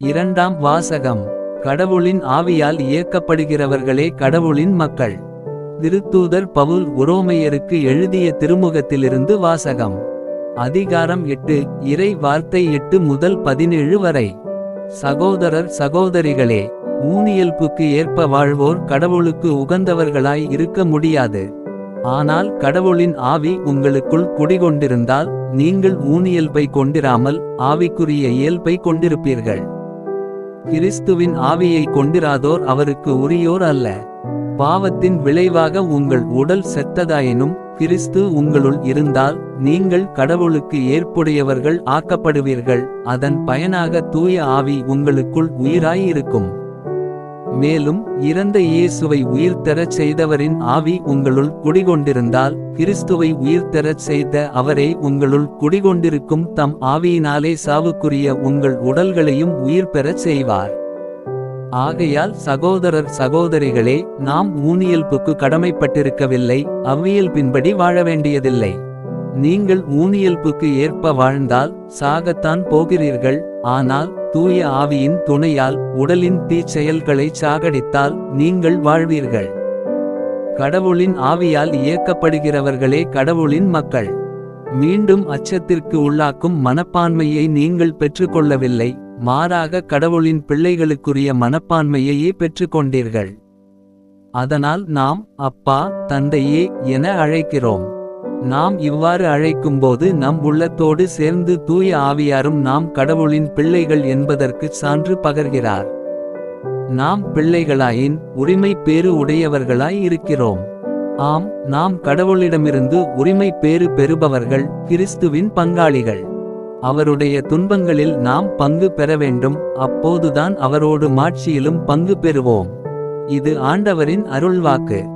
இரண்டாம் வாசகம். கடவுளின் ஆவியால் இயக்கப்படுகிறவர்களே கடவுளின் மக்கள். திருத்தூதர் பவுல் உரோமையருக்கு எழுதிய திருமுகத்திலிருந்து வாசகம். அதிகாரம் எட்டு இறை வார்த்தை எட்டு முதல் பதினேழு வரை. சகோதரர் சகோதரிகளே ஊனியல்புக்கு ஏற்ப வாழ்வோர் கடவுளுக்கு உகந்தவர்களாய் இருக்க முடியாது. ஆனால் கடவுளின் ஆவி உங்களுக்குள் குடிகொண்டிருந்தால் நீங்கள் ஊனியல்பை கொண்டிராமல் ஆவிக்குரிய இயல்பை கொண்டிருப்பீர்கள். கிறிஸ்துவின் ஆவியை கொண்டிராதோர் அவருக்கு உரியோர் அல்ல. பாவத்தின் விளைவாக உங்கள் உடல் செத்ததாயினும் கிறிஸ்து உங்களுள் இருந்தால் நீங்கள் கடவுளுக்கு ஏற்புடையவர்கள் ஆக்கப்படுவீர்கள். அதன் பயனாக தூய ஆவி உங்களுக்குள் உயிராயிருக்கும் மேலும் இறந்த இயேசுவை உயிர்த்தெறச் செய்தவரின் ஆவி உங்களுள் குடிகொண்டிருந்தால் கிறிஸ்துவை உயிர்த்தெறச் செய்த அவரே உங்களுள் குடிகொண்டிருக்கும் தம் ஆவியினாலே சாவுக்குரிய உங்கள் உடல்களையும் உயிர் பெறச் செய்வார். ஆகையால் சகோதரர் சகோதரிகளே நாம் ஊனியல்புக்கு கடமைப்பட்டிருக்கவில்லை அவ்வியல்பின்படி வாழ வேண்டியதில்லை. நீங்கள் ஊனியல்புக்கு ஏற்ப வாழ்ந்தால் சாகத்தான் போகிறீர்கள் ஆனால் தூய ஆவியின் துணையால் உடலின் தீச்செயல்களை சாகடித்தால் நீங்கள் வாழ்வீர்கள். கடவுளின் ஆவியால் இயக்கப்படுகிறவர்களே கடவுளின் மக்கள். மீண்டும் அச்சத்திற்கு உள்ளாக்கும் மனப்பான்மையை நீங்கள் பெற்றுக்கொள்ளவில்லை மாறாக கடவுளின் பிள்ளைகளுக்குரிய மனப்பான்மையையே பெற்றுக்கொண்டீர்கள். அதனால் நாம் அப்பா தந்தையே என அழைக்கிறோம். நாம் இவ்வாறு அழைக்கும்போது நம் உள்ளத்தோடு சேர்ந்து தூய ஆவியாரும் நாம் கடவுளின் பிள்ளைகள் என்பதற்கு சான்று பகர்கிறார். நாம் பிள்ளைகளாயின் உரிமை பேறு உடையவர்களாய் இருக்கிறோம். ஆம் நாம் கடவுளிடமிருந்து உரிமை பேறு பெறுபவர்கள் கிறிஸ்துவின் பங்காளிகள். அவருடைய துன்பங்களில் நாம் பங்கு பெற வேண்டும் அப்போதுதான் அவரோடு மாட்சியிலும் பங்கு பெறுவோம். இது ஆண்டவரின் அருள்வாக்கு.